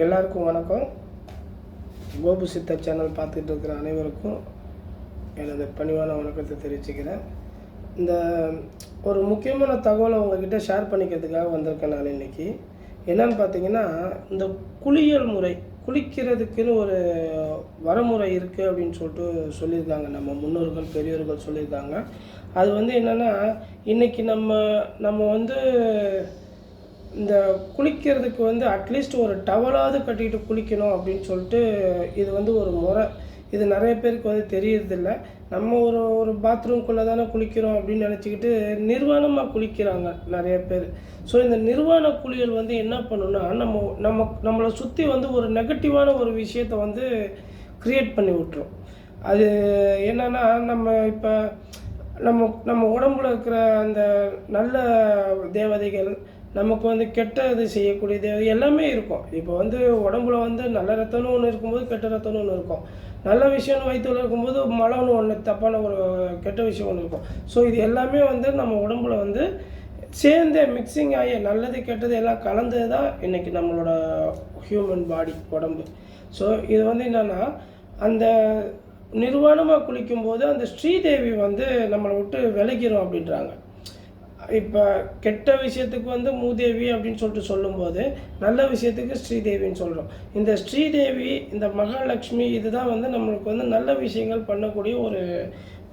எல்லாருக்கும் வணக்கம். கோபு சித்தர் சேனல் பார்த்துட்டு இருக்கிற அனைவருக்கும் எனது பணிவான வணக்கத்தை தெரிவிச்சுக்கிறேன். இந்த ஒரு முக்கியமான தகவலை உங்ககிட்ட ஷேர் பண்ணிக்கிறதுக்காக வந்திருக்கேன் நான் இன்னைக்கு. என்னன்னு பார்த்தீங்கன்னா இந்த குளியல் முறை குளிக்கிறதுக்குன்னு ஒரு வரமுறை இருக்குது அப்படின்னு சொல்லிட்டு சொல்லியிருக்காங்க. நம்ம முன்னோர்கள் பெரியோர்கள் சொல்லியிருக்காங்க. அது வந்து என்னென்னா இன்றைக்கி நம்ம நம்ம வந்து இந்த குளிக்கிறதுக்கு வந்து அட்லீஸ்ட் ஒரு டவலாவது கட்டிட்டு குளிக்கணும் அப்படின்னு சொல்லிட்டு இது வந்து ஒரு முறை. இது நிறைய பேருக்கு வந்து தெரியறதில்ல. நம்ம ஒரு ஒரு பாத்ரூம்குள்ளே தானே குளிக்கிறோம் அப்படின்னு நினச்சிக்கிட்டு நிர்வாணமாக குளிக்கிறாங்க நிறைய பேர். ஸோ இந்த நிர்வாண குளியல் வந்து என்ன பண்ணுன்னா நம்ம நம்ம நம்மளை சுற்றி வந்து ஒரு நெகட்டிவான ஒரு விஷயத்தை வந்து க்ரியேட் பண்ணி விட்டுரும். அது என்னன்னா நம்ம இப்போ நம்ம நம்ம உடம்புல இருக்கிற அந்த நல்ல தேவதைகள் நமக்கு வந்து கெட்டது செய்யக்கூடியது அது எல்லாமே இருக்கும். இப்போ வந்து உடம்புல வந்து நல்ல ரத்தம்னு ஒன்று இருக்கும்போது கெட்ட ரத்தம்னு ஒன்று இருக்கும். நல்ல விஷயம்னு வயிற்றுல இருக்கும்போது மலம்னு ஒன்று தப்பான ஒரு கெட்ட விஷயம் ஒன்று இருக்கும். ஸோ இது எல்லாமே வந்து நம்ம உடம்புல வந்து சேர்ந்தே மிக்சிங் ஆகி நல்லது கெட்டது எல்லாம் கலந்தது தான் இன்றைக்கி நம்மளோட ஹியூமன் பாடி உடம்பு. ஸோ இது வந்து என்னென்னா அந்த நிர்வாணமாக குளிக்கும்போது அந்த ஸ்ரீதேவி வந்து நம்மளை விட்டு விலகிரும் அப்படின்றாங்க. இப்போ கெட்ட விஷயத்துக்கு வந்து மூதேவி அப்படின்னு சொல்லிட்டு சொல்லும்போது நல்ல விஷயத்துக்கு ஸ்ரீதேவின்னு சொல்கிறோம் இந்த ஸ்ரீதேவி இந்த மகாலட்சுமி இதுதான் வந்து நம்மளுக்கு வந்து நல்ல விஷயங்கள் பண்ணக்கூடிய ஒரு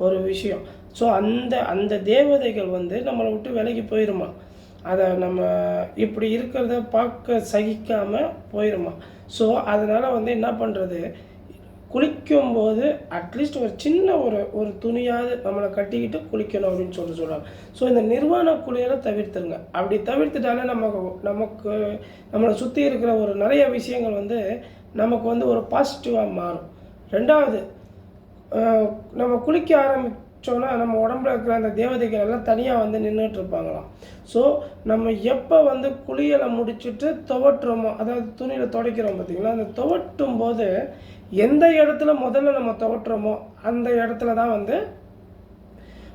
ஒரு விஷயம். ஸோ அந்த அந்த தேவதைகள் வந்து நம்மளை விட்டு விலகி போயிருமா? அதை நம்ம இப்படி இருக்கிறத பார்க்க சகிக்காமல் போயிருமா? ஸோ அதனால் வந்து என்ன பண்ணுறது குளிக்கும்போது அட்லீஸ்ட் ஒரு சின்ன ஒரு ஒரு துணியாவது நம்மளை கட்டிக்கிட்டு குளிக்கணும் அப்படின்னு சொல்லி சொல்கிறாங்க ஸோ இந்த நிர்வாண குளியலை தவிர்த்துருங்க. அப்படி தவிர்த்துட்டாலே நமக்கு நமக்கு நம்மளை சுற்றி இருக்கிற ஒரு நிறைய விஷயங்கள் வந்து நமக்கு வந்து ஒரு பாசிட்டிவாக மாறும். ரெண்டாவது நம்ம குளிக்க ஆரம்பித்தோன்னா நம்ம உடம்புல இருக்கிற அந்த தேவதைகள் எல்லாம் தனியாக வந்து நின்றுட்டு இருப்பாங்களாம் ஸோ நம்ம எப்போ வந்து குளியலை முடிச்சுட்டு துவட்டுறோமோ அதாவது துணியில் துடைக்கிறோம் பார்த்திங்கன்னா அந்த துவட்டும் போது எந்த இடத்துல முதல்ல நம்ம தோற்றுறோமோ அந்த இடத்துல தான் வந்து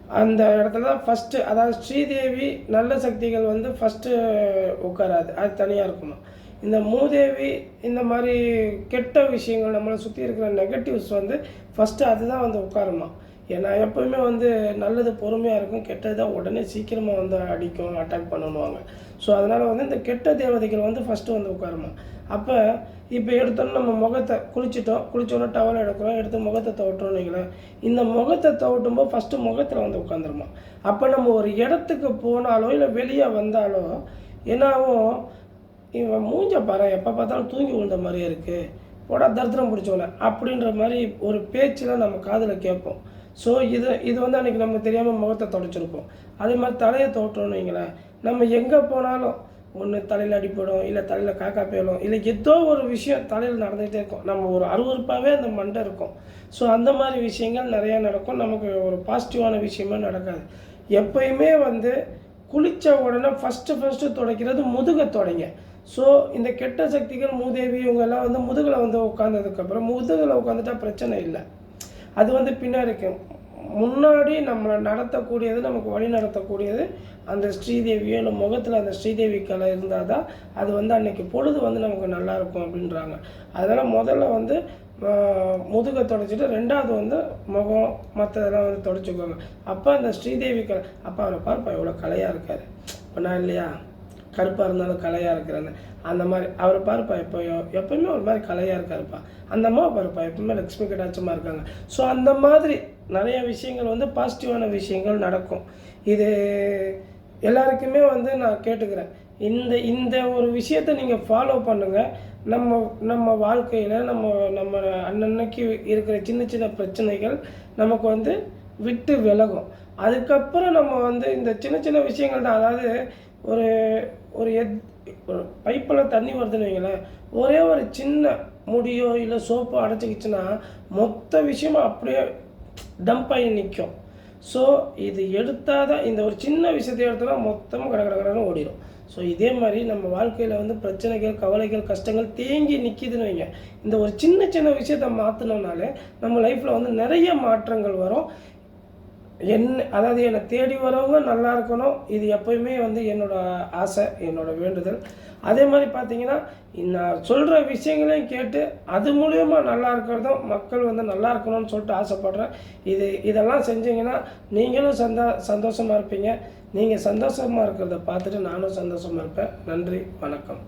அந்த இடத்துல தான் ஃபஸ்ட்டு அதாவது ஸ்ரீதேவி நல்ல சக்திகள் வந்து ஃபஸ்ட்டு உட்காராது. அது தனியாக இருக்கணும். இந்த மூதேவி இந்த மாதிரி கெட்ட விஷயங்கள் நம்மளை சுற்றி இருக்கிற நெகட்டிவ்ஸ் வந்து ஃபஸ்ட்டு அதுதான் வந்து உட்காருமா ஏன்னா எப்போவுமே வந்து நல்லது பொறுமையாக இருக்கும். கெட்டது தான் உடனே சீக்கிரமாக வந்து அடிக்கும் அட்டாக் பண்ணணுவாங்க ஸோ அதனால் வந்து இந்த கெட்ட தேவதைகள் வந்து ஃபஸ்ட்டு வந்து உட்காருமா. அப்போ இப்போ எடுத்தோன்னு நம்ம முகத்தை குளிச்சிட்டோம். குளிச்சோன்னா டவல் எடுக்கிறோம். எடுத்து முகத்தை தவட்டோம்னு வைங்களேன். இந்த முகத்தை துவட்டும் போது ஃபஸ்ட்டு முகத்தில் வந்து உட்காந்துருமா அப்போ நம்ம ஒரு இடத்துக்கு போனாலோ இல்லை வெளியே வந்தாலோ என்னாகும் இவன் மூஞ்ச பாரு எப்போ பார்த்தாலும் தூங்கி விழுந்த மாதிரியே இருக்குது போடா தரித்திரம் பிடிச்சோன்னே அப்படின்ற மாதிரி ஒரு பேச்சில் நம்ம காதில் கேட்போம். ஸோ இது இது வந்து அன்றைக்கி நம்ம தெரியாமல் முகத்தை தொடச்சிருப்போம். அதே மாதிரி தலையை தோட்டோம்னு வைங்களேன். நம்ம எங்கே போனாலும் ஒன்று தலையில் அடிப்படும் இல்லை தலையில் காக்கா போயிடும் இல்லை ஏதோ ஒரு விஷயம் தலையில் நடந்துகிட்டே இருக்கும். நம்ம ஒரு அருவருப்பாகவே அந்த மண்டை இருக்கும். ஸோ அந்த மாதிரி விஷயங்கள் நிறையா நடக்கும். நமக்கு ஒரு பாசிட்டிவான விஷயமே நடக்காது. எப்பயுமே வந்து குளித்த உடனே ஃபஸ்ட்டு ஃபஸ்ட்டு துடைக்கிறது முதுகை தொடங்க. ஸோ இந்த கெட்ட சக்திகள் மூதேவி இவங்கெல்லாம் வந்து முதுகில் வந்து உட்காந்ததுக்கப்புறம் முதுகில் உட்காந்துட்டா பிரச்சனை இல்லை. அது வந்து பின்னாடி இருக்கு. முன்னாடி நம்மளை நடத்தக்கூடியது நமக்கு வழி நடத்தக்கூடியது அந்த ஸ்ரீதேவியோ இல்லை முகத்தில் அந்த ஸ்ரீதேவி கலை இருந்தால் தான் அது வந்து அன்னைக்கு பொழுது வந்து நமக்கு நல்லா இருக்கும் அப்படின்றாங்க. அதனால் முதல்ல வந்து முதுகை தொடச்சிட்டு ரெண்டாவது வந்து முகம் மற்றதெல்லாம் வந்து தொடச்சிக்கோங்க. அப்போ அந்த ஸ்ரீதேவி கலை அப்போ அவரை பார்ப்பா எவ்வளோ கலையாக இருக்கார். இப்போ நான் இல்லையா? கருப்பாக இருந்தாலும் கலையாக இருக்கிறேன்னு. அந்த மாதிரி அவரை பாருப்பா எப்போ எப்போயுமே ஒரு மாதிரி கலையாக இருக்காருப்பா. அந்த அம்மா பாருப்பா எப்பவுமே லக்ஷ்மி கடாட்சமாக இருக்காங்க. ஸோ அந்த மாதிரி நிறைய விஷயங்கள் வந்து பாசிட்டிவான விஷயங்கள் நடக்கும். இது எல்லாருக்குமே வந்து நான் கேட்டுக்கிறேன். இந்த இந்த ஒரு விஷயத்தை நீங்கள் ஃபாலோ பண்ணுங்கள் நம்ம நம்ம வாழ்க்கையில் நம்ம நம்ம அன்னன்னைக்கு இருக்கிற சின்ன சின்ன பிரச்சனைகள் நமக்கு வந்து விட்டு விலகும். அதுக்கப்புறம் நம்ம வந்து இந்த சின்ன சின்ன விஷயங்கள் தான் அதாவது ஒரு ஒரு எத் ஒரு பைப்பில் தண்ணி வருதுன்னு வைங்களேன் ஒரே ஒரு சின்ன முடியோ இல்லை சோப்போ அடைச்சிக்கிச்சுன்னா மொத்த விஷயமும் அப்படியே டம்ப் ஆகி நிற்கும் ஸோ இது எடுத்தால் தான் இந்த ஒரு சின்ன விஷயத்தை எடுத்தோன்னா மொத்தமாக கட கடகடன்னு ஓடிடும் ஸோ இதே மாதிரி நம்ம வாழ்க்கையில் வந்து பிரச்சனைகள் கவலைகள் கஷ்டங்கள் தேங்கி நிற்கிதுன்னு வைங்க. இந்த ஒரு சின்ன சின்ன விஷயத்தை மாற்றினோம்னாலே நம்ம லைஃப்பில் வந்து நிறைய மாற்றங்கள் வரும். என்ன அதாவது என்னை தேடி வரவங்க நல்லா இருக்கணும். இது எப்பயுமே வந்து என்னோட ஆசை என்னோட வேண்டுதல். அதே மாதிரி பார்த்தீங்கன்னா நான் சொல்கிற விஷயங்களையும் கேட்டு அது மூலயமா நல்லா இருக்கிறதும் மக்கள் வந்து நல்லா இருக்கணும்னு சொல்லிட்டு ஆசைப்பட்றேன். இது இதெல்லாம் செஞ்சீங்கன்னா நீங்களும் சந்தா சந்தோஷமாக இருப்பீங்க. நீங்கள் சந்தோஷமாக இருக்கிறத பார்த்துட்டு நானும் சந்தோஷமாக இருப்பேன். நன்றி வணக்கம்.